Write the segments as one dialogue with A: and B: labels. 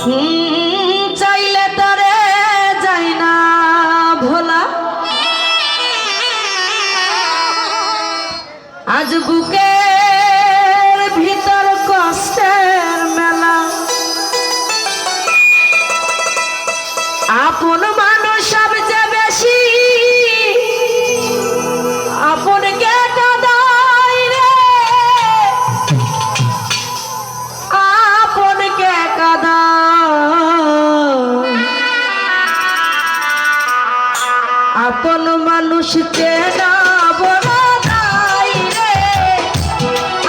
A: সুন্দর মানুষ চেনা বোঝা নাই রে?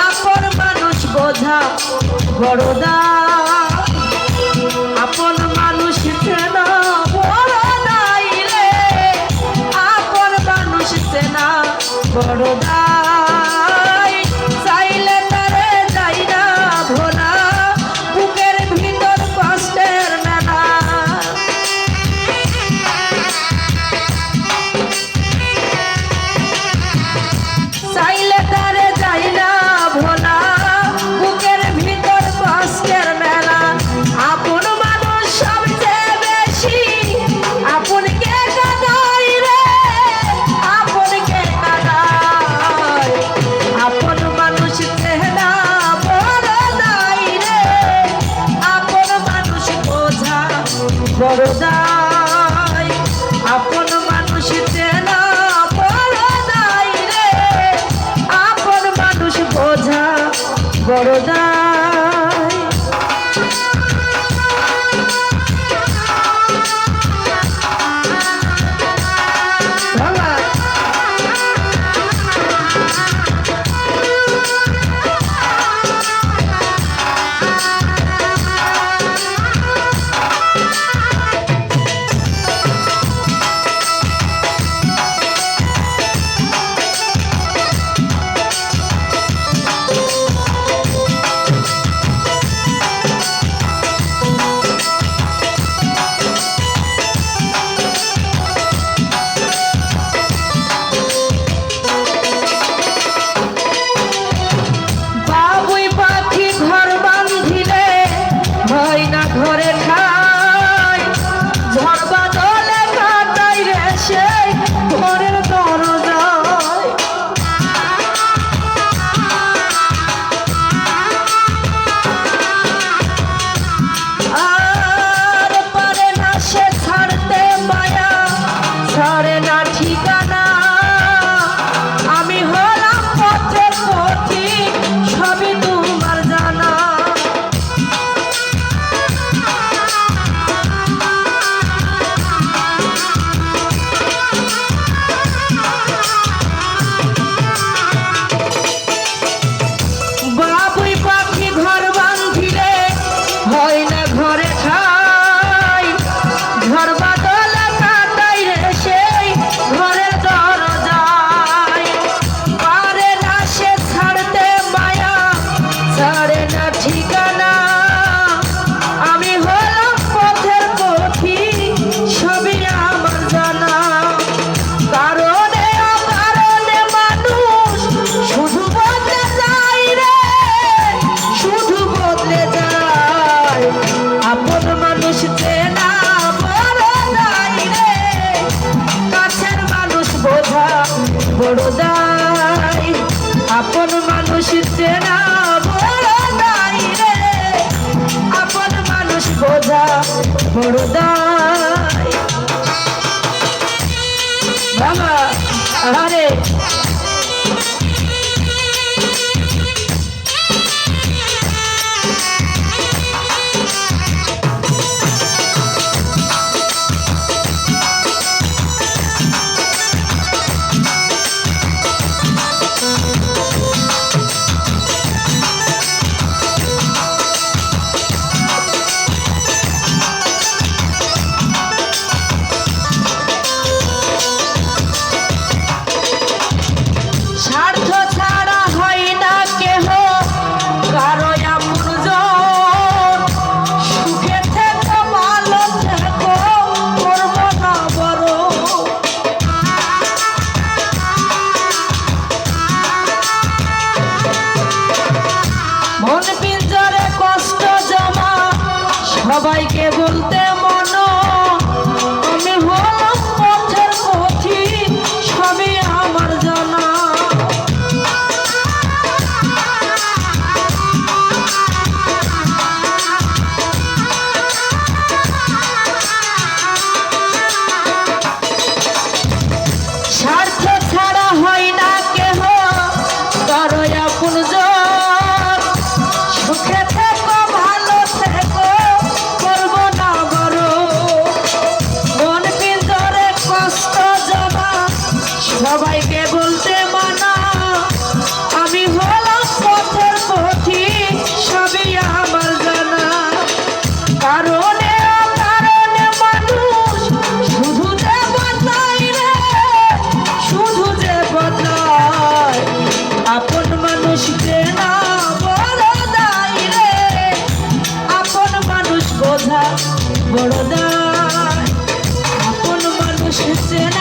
A: আপন মানুষ বোঝা বড়দা আপন মানুষ চেনা বড় নাই রে? আপন মানুষ চেনা বড়দা পরদায়। আপন মানুষ চেনা পরদায় রে। আপন মানুষ বোঝা বড়দা আপন মানুষ চেনা বড় দাই রে। আপন মানুষ বোঝা বড় বাবা আরে tonight.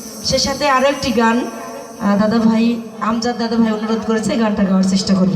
A: সে সাথে আরও একটি গান দাদা ভাই আমজাদ দাদা ভাই অনুরোধ করেছে গানটা গাওয়ার চেষ্টা করব।